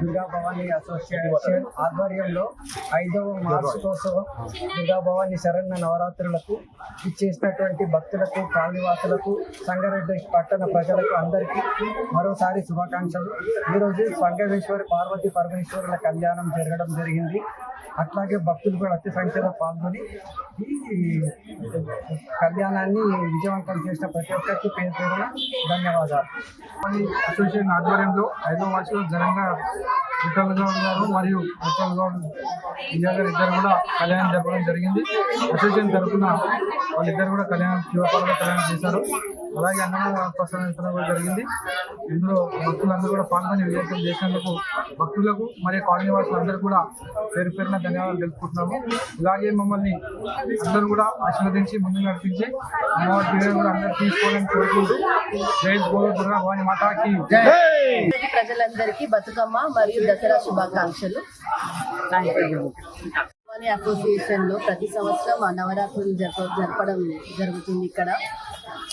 Durga Bhavani association ఆధ్వర్యంలో ఐదవ మార్చుకోత్సవం దుర్గా భవానీ శరణ్య నవరాత్రులకు ఇచ్చేసినటువంటి భక్తులకు కాలనివాసులకు సంగారెడ్డి పట్టణ ప్రజలకు అందరికీ మరోసారి శుభాకాంక్షలు. ఈరోజు సంగమేశ్వరి పార్వతి పరమేశ్వరుల కళ్యాణం జరగడం జరిగింది. అట్లాగే భక్తులు కూడా అతి సంఖ్యలో పాల్గొని ఈ కళ్యాణాన్ని విజయవంతం చేసిన ప్రతి ఒక్కరికి పేరు పేరున ధన్యవాదాలు. అసోసియేషన్ ఆధ్వర్యంలో ఐదో వార్షిక ఘనంగా విఠల్ గౌడ్ గారు మరియు విఠల్ గౌడ్ విజయ్ గారు ఇద్దరు కూడా కళ్యాణం జరపడం జరిగింది. అసోసియేషన్ తరఫున వాళ్ళిద్దరు కూడా కళ్యాణం శివపార్వత కళ్యాణం చేశారు. అలాగే అన్నదాన ప్రసాదించడం కూడా జరిగింది. ఇందులో భక్తులందరూ కూడా పాల్గొని విజయవంతం చేసినందుకు భక్తులకు మరియు కాలనీ వాసులందరూ కూడా పేరు పేరున ధన్యవాదాలు తెలుపుకుంటున్నాము. ఇలాగే మమ్మల్ని అందరూ కూడా ఆశీర్వదించి ముందుకు నడిపించి అమ్మవారి కూడా అందరూ తీసుకోవాలని కోరుకుంటూ జై గోడ దుర్గా భవాని మాతాకి ప్రజలందరికీ బతుకమ్మ మరియు దసరా శుభాకాంక్షలు. మన అసోసియేషన్లో ప్రతి సంవత్సరం ఆ నవరాత్రులు జరప జరపడం జరుగుతుంది ఇక్కడ.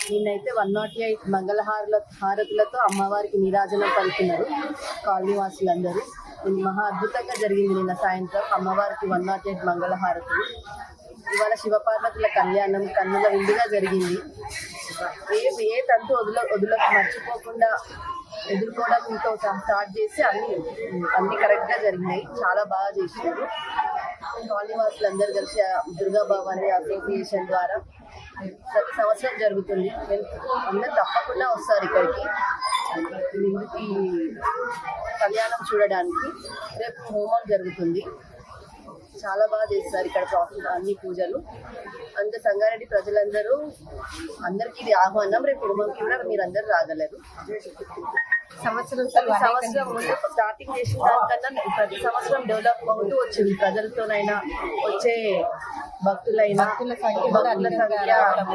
నిన్నైతే వన్ నాట్ ఎయిట్ మంగళహారుల హారతులతో అమ్మవారికి నీరాజనం పలుకున్నారు కాలనీ వాసులందరూ ఇది మహా అద్భుతంగా జరిగింది నిన్న సాయంత్రం అమ్మవారికి వన్ నాట్ ఎయిట్ మంగళహారతులు ఇవాళ శివపార్వతుల కళ్యాణం కన్నుల విందుగా జరిగింది. ఏ ఏ తంతు వదుల వదులకు మర్చిపోకుండా ఎదుర్కోవడంతో స్టార్ట్ చేసి అన్ని అన్ని కరెక్ట్గా జరిగినాయి. చాలా బాగా చేసినారు. కాలనీ అందరు కలిసి దుర్గా భవాని అసోసియేషన్ ద్వారా ప్రతి సంవత్సరం జరుగుతుంది. అందరు తప్పకుండా వస్తారు ఇక్కడికి. ఇందుకి కళ్యాణం చూడడానికి రేపు హోమం జరుగుతుంది. చాలా బాగా చేస్తారు ఇక్కడ ప్రాసెస్ అన్ని పూజలు. అంత సంగారెడ్డి ప్రజలందరూ అందరికీ ఇది ఆహ్వానం. రేపు హోమంకి కూడా మీరందరూ రాగలరు. సంవత్సరం సంవత్సరం స్టార్టింగ్ చేసిన దానికన్నా ప్రతి సంవత్సరం డెవలప్ అవుతూ వచ్చింది. ప్రజలతోనైనా వచ్చే భక్తులైనా భక్తుల సంఖ్య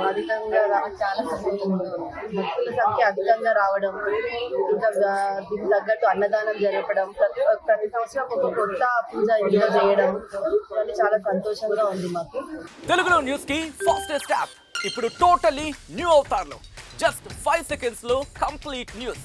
అధికంగా రా- చాలా భక్తుల సంఖ్య అధికంగా రావడం ఇంకా దీనికి తగ్గట్టు అన్నదానం జరపడం ప్రతి ప్రతి సంవత్సరం ఒక కొత్త పూజ ఇంట్లో చేయడం ఇవన్నీ చాలా సంతోషంగా ఉంది మాకు. తెలుగులో న్యూస్కి ఫాస్టెస్ట్ యాప్ ఇప్పుడు టోటలీ న్యూ అవతార్లో జస్ట్ ఫైవ్ సెకండ్స్లో కంప్లీట్ న్యూస్